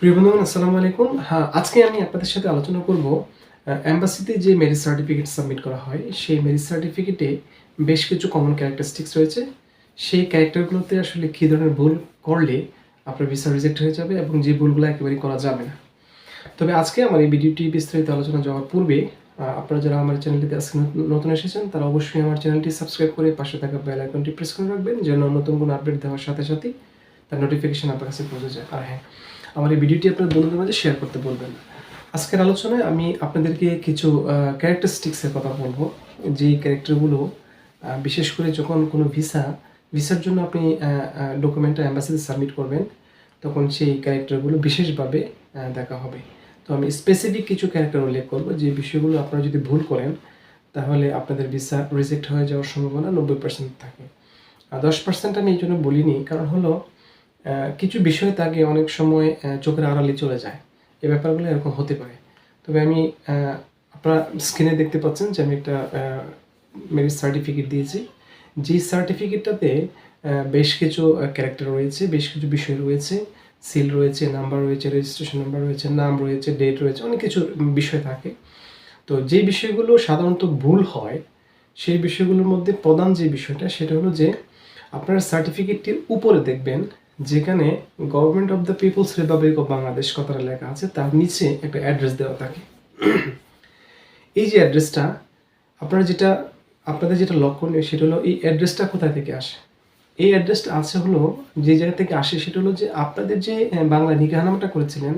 প্রিয় বন্ধুগণ, আসসালামু আলাইকুম। হ্যাঁ আজকে আমি আপনাদের সাথে আলোচনা করব অ্যাম্বাসিতে যে মেরিট সার্টিফিকেট সাবমিট করা হয়, সেই মেরিট সার্টিফিকেটে বেশ কিছু কমন ক্যারেক্টারিস্টিক্স রয়েছে। সেই ক্যারেক্টারগুলোতে আসলে কী ধরনের ভুল করলে আপনার ভিসা রিজেক্ট হয়ে যাবে এবং যে ভুলগুলো একেবারেই করা যাবে না। তবে আজকে আমার এই ভিডিওটি বিস্তারিত আলোচনা যাওয়ার পূর্বে আপনারা যারা আমার চ্যানেলটিতে আজকে নতুন- এসেছেন, তারা অবশ্যই আমার চ্যানেলটি সাবস্ক্রাইব করে পাশে থাকা বেল আইকনটি প্রেস করে রাখবেন, যেন নতুন কোনো আপডেট দেওয়ার সাথে সাথেই তার নোটিফিকেশন আপনার কাছে পৌঁছে যায়। আর হ্যাঁ আমার এই ভিডিওটি আপনার বন্ধুদের মাঝে শেয়ার করতে বলবেন। আজকের আলোচনায় আমি আপনাদেরকে কিছু ক্যারেক্টারিস্টিক্সের কথা বলব। যে ক্যারেক্টারগুলো বিশেষ করে যখন কোনো ভিসা ভিসার জন্য আপনি ডকুমেন্টটা অ্যাম্বাসিতে সাবমিট করবেন, তখন সেই ক্যারেক্টারগুলো বিশেষভাবে দেখা হবে। তো আমি স্পেসিফিক কিছু ক্যারেক্টার উল্লেখ করব, যে বিষয়গুলো আপনারা যদি ভুল করেন, তাহলে আপনাদের ভিসা রিজেক্ট হয়ে যাওয়ার সম্ভাবনা নব্বই পার্সেন্ট থাকে। আর দশ পার্সেন্ট আমি এই জন্য বলিনি, কারণ হলো কিছু বিষয় তাকে অনেক সময় চোখের আড়ালে চলে যায়। এই ব্যাপারগুলো এরকম হতে পারে। তবে আমি আপনারা স্ক্রিনে দেখতে পাচ্ছেন যে আমি একটা মেরিট সার্টিফিকেট দিয়েছি। যে সার্টিফিকেটটাতে বেশ কিছু ক্যারেক্টার রয়েছে, বেশ কিছু বিষয় রয়েছে। সিল রয়েছে নাম্বার রয়েছে রেজিস্ট্রেশন নাম্বার রয়েছে, নাম রয়েছে ডেট রয়েছে, অনেক কিছু বিষয় থাকে। তো যে বিষয়গুলো সাধারণত ভুল হয়, সেই বিষয়গুলোর মধ্যে প্রধান যে বিষয়টা, সেটা হলো যে আপনার সার্টিফিকেটটির উপরে দেখবেন যেখানে government of the people's republic of Bangladesh কথাটা লেখা আছে, তার নিচে একটা অ্যাড্রেস দেওয়া থাকে। এই যে অ্যাড্রেসটা আপনারা যেটা, আপনাদের যেটা লক্ষণীয় সেটা হলো এই অ্যাড্রেসটা কোথা থেকে আসে? এই অ্যাড্রেসটা আছে হলো, যে জায়গা থেকে আসে সেটা হলো যে আপনাদের যে বাংলা নিকাহানামাটা করেছিলেন,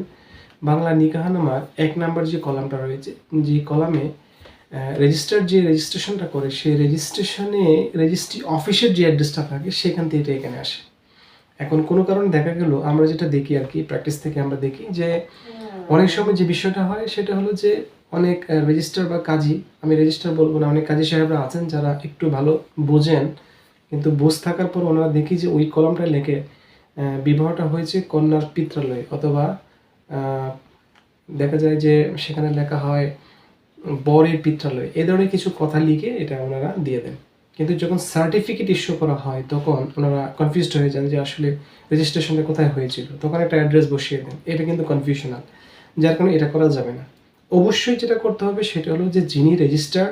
বাংলা নিকাহানামার এক নাম্বার যে কলামটা রয়েছে, যে কলামে রেজিস্টার যে রেজিস্ট্রেশনটা করে, সেই রেজিস্ট্রেশনে রেজিস্ট্রি অফিসের যে অ্যাড্রেসটা থাকে, সেখান থেকে এটা এখানে আসে। এখন কোনো কারণে দেখা গেল, আমরা যেটা দেখি আর কি প্র্যাকটিস থেকে আমরা দেখি যে অনেক সময় যে বিষয়টা হয় সেটা হলো যে অনেক রেজিস্টার বা কাজী, আমি রেজিস্টার বলব না, অনেক কাজী সাহেবরা আছেন যারা একটু ভালো বোঝেন, কিন্তু বোঝ থাকার পর ওনারা দেখি যে ওই কলমটা লেখে বিবাহটা হয়েছে কন্যার পিত্রালয়ে অথবা দেখা যায় যে সেখানে লেখা হয় বরের পিত্রালয়, এ ধরনের কিছু কথা লিখে এটা ওনারা দিয়ে দেন। কিন্তু যখন সার্টিফিকেট ইস্যু করা হয়, তখন ওনারা কনফিউজড হয়ে যান যে আসলে রেজিস্ট্রেশনটা কোথায় হয়েছিল। তখন একটা অ্যাড্রেস বসিয়ে দেন। এটা কিন্তু কনফিউশনাল যার কারণে এটা করা যাবে না। অবশ্যই যেটা করতে হবে সেটা হলো যে যিনি রেজিস্টার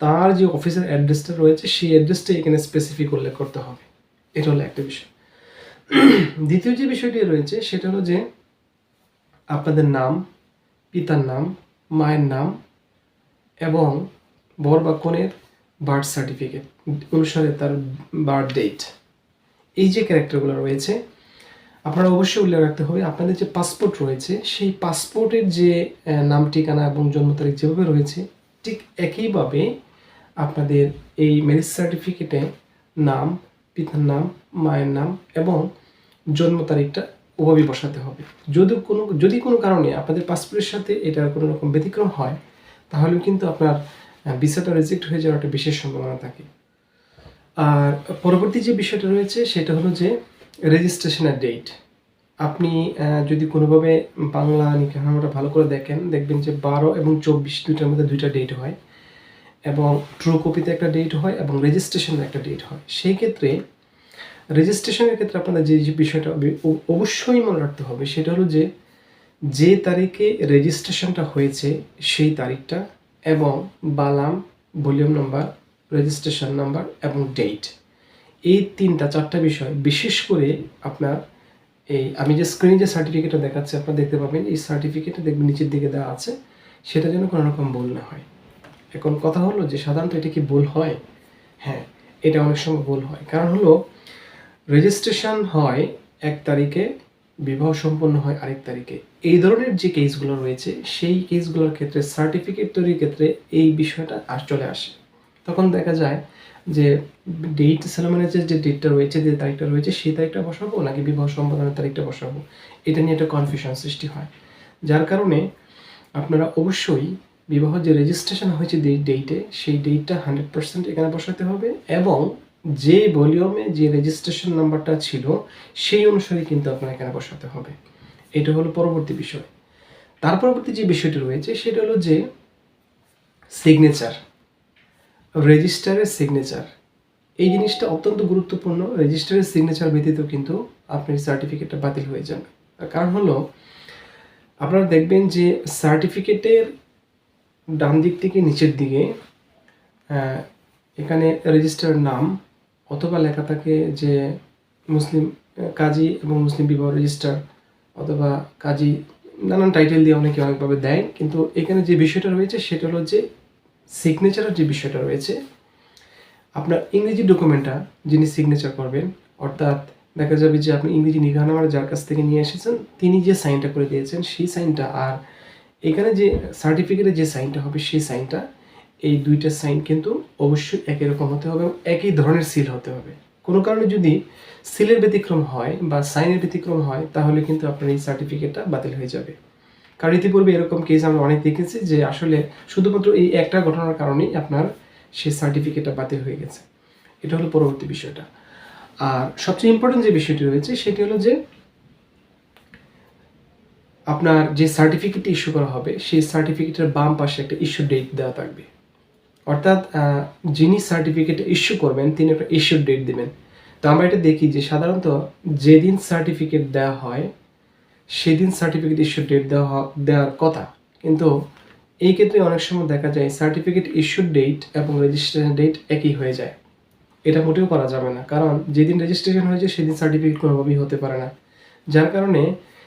তার যে অফিসের অ্যাড্রেসটা রয়েছে, সেই অ্যাড্রেসটা এখানে স্পেসিফিক উল্লেখ করতে হবে। এটা হলো একটা বিষয়। দ্বিতীয় যে বিষয়টি রয়েছে, সেটা হলো যে আপনাদের নাম, পিতার নাম, মায়ের নাম এবং বর বা কনের বার্থ সার্টিফিকেট অনুসারে তার বার্থ ডেট এই যে ক্যারেক্টারগুলো রয়েছে, আপনারা অবশ্যই উল্লেখ রাখতে হবে, আপনাদের যে পাসপোর্ট রয়েছে, সেই পাসপোর্টের যে নাম, ঠিকানা এবং জন্ম তারিখ যেভাবে রয়েছে, ঠিক একইভাবে আপনাদের এই ম্যারেজ সার্টিফিকেটে নাম, পিতার নাম, মায়ের নাম এবং জন্ম তারিখটা ওভাবে বসাতে হবে। যদি কোনো যদি কোনো কারণে আপনাদের পাসপোর্টের সাথে এটার কোনো রকম ব্যতিক্রম হয় তাহলে কিন্তু আপনার ভিসাটা রিজেক্ট হয়ে যাওয়ার একটা বিশেষ সম্ভাবনা থাকে। আর পরবর্তী যে বিষয়টা রয়েছে, সেটা হলো যে রেজিস্ট্রেশনের ডেট আপনি যদি কোনোভাবে বাংলা নিকাহানামাটা ভালো করে দেখেন, দেখবেন যে বারো এবং চব্বিশ দুইটার মধ্যে দুইটা ডেট হয় এবং ট্রু কপিতে একটা ডেট হয় এবং রেজিস্ট্রেশনের একটা ডেট হয়। সেই ক্ষেত্রে রেজিস্ট্রেশনের ক্ষেত্রে আপনাদের যে যে বিষয়টা অবশ্যই মনে রাখতে হবে, সেটা হলো যে যে তারিখে রেজিস্ট্রেশনটা হয়েছে, সেই তারিখটা এবং বালাম, ভলিউম নাম্বার, রেজিস্ট্রেশন নাম্বার এবং ডেট। এই তিনটা, চারটা বিষয়, বিশেষ করে আপনার এই, আমি যে স্ক্রিনে যে সার্টিফিকেটটা দেখাচ্ছি, আপনারা দেখতে পাবেন, এই সার্টিফিকেটে দেখবেন নিচের দিকে দেওয়া আছে। সেটা যেন কোনো রকম ভুল না হয়। এখন কথা হলো যে, সাধারণত এটা কি ভুল হয়? হ্যাঁ এটা অনেক সময় ভুল হয়। কারণ হলো, রেজিস্ট্রেশন হয় এক তারিখে বিবাহ সম্পন্ন হয় আরেক তারিখে। এই ধরনের যে কেসগুলো রয়েছে, সেই কেসগুলোর ক্ষেত্রে সার্টিফিকেট তৈরির ক্ষেত্রে এই বিষয়টা আর চলে আসে। তখন দেখা যায় যে ডেট সেলেমনের যে ডেটটা রয়েছে, যে তারিখটা রয়েছে, সেই তারিখটা বসাবো নাকি বিবাহ সম্পাদনের তারিখটা বসাবো? এটা নিয়ে একটা কনফিউশন সৃষ্টি হয়। যার কারণে আপনারা অবশ্যই বিবাহ যে রেজিস্ট্রেশন হয়েছে ডেটে সেই ডেটটা হান্ড্রেড পার্সেন্ট এখানে বসাতে হবে এবং যে ভলিউমে যে রেজিস্ট্রেশন নাম্বারটা ছিল, সেই অনুসারে কিন্তু আপনার এখানে বসাতে হবে। এটা হলো পরবর্তী বিষয়। তার পরবর্তী যে বিষয়টি রয়েছে, সেটা হলো যে সিগনেচার রেজিস্টারের সিগনেচার এই জিনিসটা অত্যন্ত গুরুত্বপূর্ণ। রেজিস্টারের সিগনেচার ব্যতীত কিন্তু আপনার সার্টিফিকেটটা বাতিল হয়ে যাবে। কারণ হলো, আপনারা দেখবেন যে সার্টিফিকেটের ডান দিক থেকে নিচের দিকে এখানে রেজিস্টার নাম অথবা লেখা থাকে যে মুসলিম, কাজী এবং মুসলিম বিবাহ রেজিস্টার অথবা কাজী, নানান টাইটেল দিয়ে অনেকে অনেকভাবে দেয়। কিন্তু এখানে যে বিষয়টা রয়েছে, সেটা হলো যে সিগনেচারের যে বিষয়টা রয়েছে, আপনার ইংরেজি ডকুমেন্টটা যিনি সিগনেচার করবেন, অর্থাৎ দেখা যাবে যে আপনি ইংরেজি নিগাহনামার যার কাছ থেকে নিয়ে এসেছেন, তিনি যে সাইনটা করে দিয়েছেন, সেই সাইনটা আর এখানে যে সার্টিফিকেটে যে সাইনটা হবে, সেই সাইনটা এই দুইটা সাইন কিন্তু অবশ্যই একই রকম হতে হবে এবং একই ধরনের সিল হতে হবে। কোনো কারণে যদি সিলের ব্যতিক্রম হয় বা সাইনের ব্যতিক্রম হয়, তাহলে কিন্তু আপনার এই সার্টিফিকেটটা বাতিল হয়ে যাবে। কারণ ইতিপূর্বে এরকম কেস আমরা অনেক দেখেছি যে আসলে শুধুমাত্র এই একটা ঘটনার কারণেই আপনার সেই সার্টিফিকেটটা বাতিল হয়ে গেছে। এটা হলো পরবর্তী বিষয়টা। আর সবচেয়ে ইম্পর্টেন্ট যে বিষয়টি রয়েছে, সেটি হলো যে আপনার যে সার্টিফিকেট ইস্যু করা হবে, সেই সার্টিফিকেটের বাম পাশে একটা ইস্যু ডেট দেওয়া থাকবে। অর্থাৎ যিনি সার্টিফিকেট ইস্যু করবেন, তিনি একটা ইস্যুর ডেট দেবেন। তো আমরা এটা দেখি যে সাধারণত যেদিন সার্টিফিকেট দেওয়া হয়, সেদিন সার্টিফিকেট ইস্যুর ডেট দেওয়া দেওয়ার কথা। কিন্তু এই ক্ষেত্রে অনেক সময় দেখা যায় সার্টিফিকেট ইস্যুর ডেট এবং রেজিস্ট্রেশন ডেট একই হয়ে যায়। এটা মোটেও করা যাবে না। কারণ যেদিন রেজিস্ট্রেশন হয়েছে, সেদিন সার্টিফিকেট কোনোভাবেই হতে পারে না। যার কারণে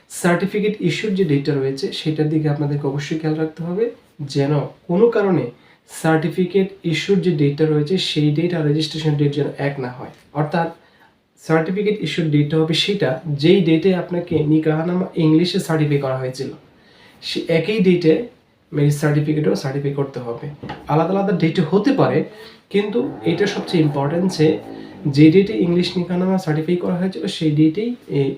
সার্টিফিকেট ইস্যুর যে ডেটটা রয়েছে, সেটার দিকে আপনাদেরকে অবশ্যই খেয়াল রাখতে হবে। যেন কোনো কারণে সার্টিফিকেট ইস্যুর যে ডেটটা রয়েছে, সেই ডেট আর রেজিস্ট্রেশন ডেট যেন এক না হয়। অর্থাৎ সার্টিফিকেট ইস্যুর ডেটটা হবে সেটা, যেই ডেটে আপনাকে নিকাহানামা ইংলিশে সার্টিফাই করা হয়েছিল, সে একই ডেটে ম্যারেজ সার্টিফিকেটও সার্টিফাই করতে হবে। আলাদা আলাদা ডেটে হতে পারে, কিন্তু এটা সবচেয়ে ইম্পর্টেন্ট যে যে ডেটে ইংলিশ নিকানামা সার্টিফাই করা হয়েছিল, সেই ডেটেই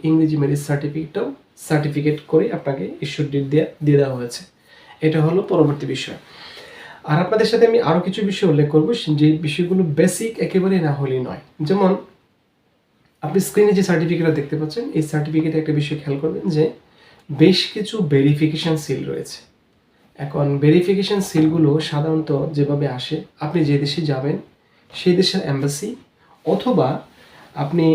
ইংরেজি ম্যারেজ সার্টিফিকেটটাও সার্টিফিকেট করে আপনাকে ইস্যুর ডেট দিয়ে দিয়ে দেওয়া হয়েছে। এটা হলো পরবর্তী বিষয়। আর আপনাদের সাথে আমি আরও কিছু বিষয় উল্লেখ করব যে বিষয়গুলো বেসিক একেবারেই না হলেই নয়। যেমন, আপনি স্ক্রিনে যে সার্টিফিকেটটা দেখতে পাচ্ছেন, এই সার্টিফিকেটে একটা বিষয় খেয়াল করবেন যে, বেশ কিছু ভেরিফিকেশন সিল রয়েছে। এখন ভেরিফিকেশন সিলগুলো সাধারণত যেভাবে আসে, আপনি যে দেশে যাবেন, সেই দেশের অ্যাম্বাসি অথবা আপনি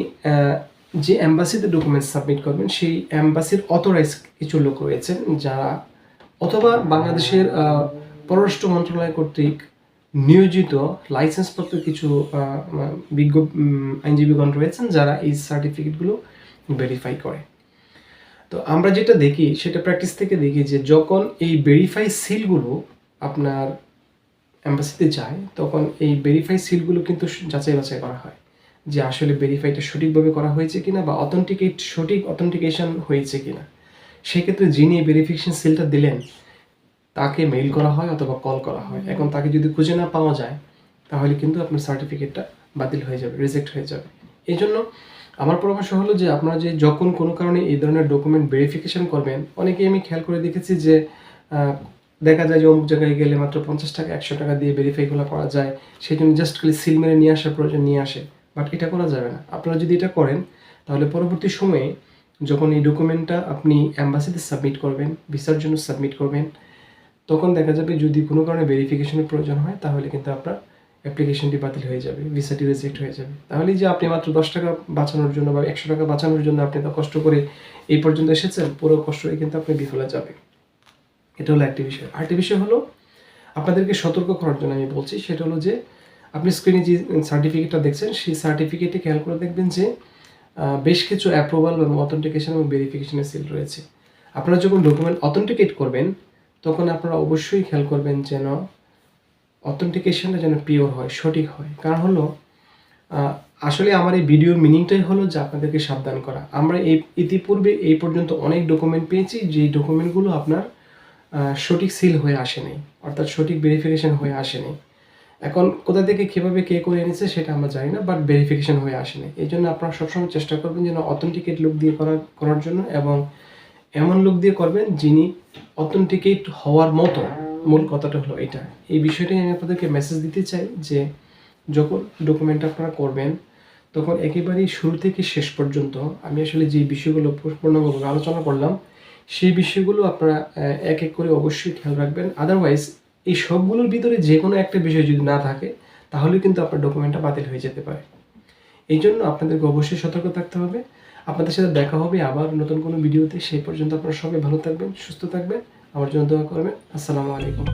যে অ্যাম্বাসিতে ডকুমেন্টস সাবমিট করবেন, সেই অ্যাম্বাসির অথরাইজ কিছু লোক রয়েছেন যারা, অথবা বাংলাদেশের পররাষ্ট্র মন্ত্রণালয় কর্তৃক নিয়োজিত লাইসেন্সপ্রাপ্ত কিছু বিজ্ঞ আইনজীবীগণ রয়েছেন যারা এই সার্টিফিকেটগুলো ভেরিফাই করে। তো আমরা যেটা দেখি, সেটা প্র্যাকটিস থেকে দেখি যে যখন এই ভেরিফাই সিলগুলো আপনার অ্যাম্বাসিতে যায়, তখন এই ভেরিফাই সিলগুলো কিন্তু যাচাই বাছাই করা হয় যে আসলে ভেরিফাইটা সঠিকভাবে করা হয়েছে কিনা বা অথেন্টিকেট সঠিক অথেন্টিকেশন হয়েছে কিনা। সেক্ষেত্রে যিনি ভেরিফিকেশন সিলটা দিলেন তাকে মেইল করা হয় অথবা কল করা হয়। এখন তাকে যদি খুঁজে না পাওয়া যায় তাহলে কিন্তু আপনার সার্টিফিকেটটা বাতিল হয়ে যাবে রিজেক্ট হয়ে যাবে। এই জন্য আমার পরামর্শ হলো যে আপনারা যে যখন কোনো কারণে এই ধরনের ডকুমেন্ট ভেরিফিকেশন করবেন অনেকেই আমি খেয়াল করে দেখেছি যে দেখা যায় যে অমুক জায়গায় গেলে মাত্র পঞ্চাশ টাকা একশো টাকা দিয়ে ভেরিফাইগুলো করা যায়। সেই জন্য জাস্ট খালি সিল মেরে নিয়ে আসার প্রয়োজন নিয়ে আসে। বাট এটা করা যাবে না। আপনারা যদি এটা করেন তাহলে পরবর্তী সময়ে যখন এই ডকুমেন্টটা আপনি অ্যাম্বাসিতে সাবমিট করবেন ভিসার জন্য সাবমিট করবেন তখন দেখা যাবে যদি কোনো কারণে ভেরিফিকেশনের প্রয়োজন হয়, তাহলে কিন্তু আপনার অ্যাপ্লিকেশনটি বাতিল হয়ে যাবে ভিসাটি রিজেক্ট হয়ে যাবে। তাহলে যে আপনি মাত্র দশ টাকা বাঁচানোর জন্য বা একশো টাকা বাঁচানোর জন্য আপনি তো কষ্ট করে এই পর্যন্ত এসেছেন, পুরো কষ্টই কিন্তু আপনি বিফলে যাবে। এটা হলো একটি বিষয়। আরেকটি বিষয় হলো, আপনাদেরকে সতর্ক করার জন্য আমি বলছি, সেটা হলো যে আপনি স্ক্রিনে যে সার্টিফিকেটটা দেখছেন, সেই সার্টিফিকেটে খেয়াল করে দেখবেন যে বেশ কিছু অ্যাপ্রুভাল এবং অথেন্টিকেশন এবং ভেরিফিকেশনের সিল রয়েছে। আপনারা যখন ডকুমেন্ট অথেন্টিকেট করবেন তখন আপনারা অবশ্যই খেয়াল করবেন যেন অথেন্টিকেশনটা যেন পিওর হয়, সঠিক হয়। কারণ হলো আসলে আমার এই ভিডিওর মিনিংটাই হলো যে আপনাদেরকে সাবধান করা। আমরা এই, ইতিপূর্বে এই পর্যন্ত অনেক ডকুমেন্ট পেয়েছি, যেই ডকুমেন্টগুলো আপনার সঠিক সিল হয়ে আসেনি, অর্থাৎ সঠিক ভেরিফিকেশন হয়ে আসেনি। এখন কোথা থেকে কীভাবে কে করে এনেছে সেটা আমরা জানি না বাট ভেরিফিকেশন হয়ে আসেনি। এই জন্য আপনারা সবসময় চেষ্টা করবেন যেন অথেন্টিকেট লুক দিয়ে করার করার জন্য এবং এমন লোক দিয়ে করবেন যিনি অথেন্টিকেট হওয়ার মতো। মূল কথাটা হলো এটা। এই বিষয়টাই আমি আপনাদেরকে মেসেজ দিতে চাই যে, যখন ডকুমেন্ট আপনারা করবেন, তখন একেবারেই শুরু থেকে শেষ পর্যন্ত আমি আসলে যে বিষয়গুলো পূর্ণাঙ্গভাবে আলোচনা করলাম, সেই বিষয়গুলো আপনারা এক এক করে অবশ্যই খেয়াল রাখবেন। আদারওয়াইজ এই সবগুলোর ভিতরে যে কোনো একটা বিষয় যদি না থাকে, তাহলে কিন্তু আপনার ডকুমেন্টটা বাতিল হয়ে যেতে পারে। এই জন্য আপনাদেরকে অবশ্যই সতর্ক থাকতে হবে। আপনাদের সাথে দেখা হবে আবার নতুন কোনো ভিডিওতে। সেই পর্যন্ত আপনারা সবাই ভালো থাকবেন, সুস্থ থাকবেন। আমার জন্য দোয়া করবেন। আসসালামু আলাইকুম।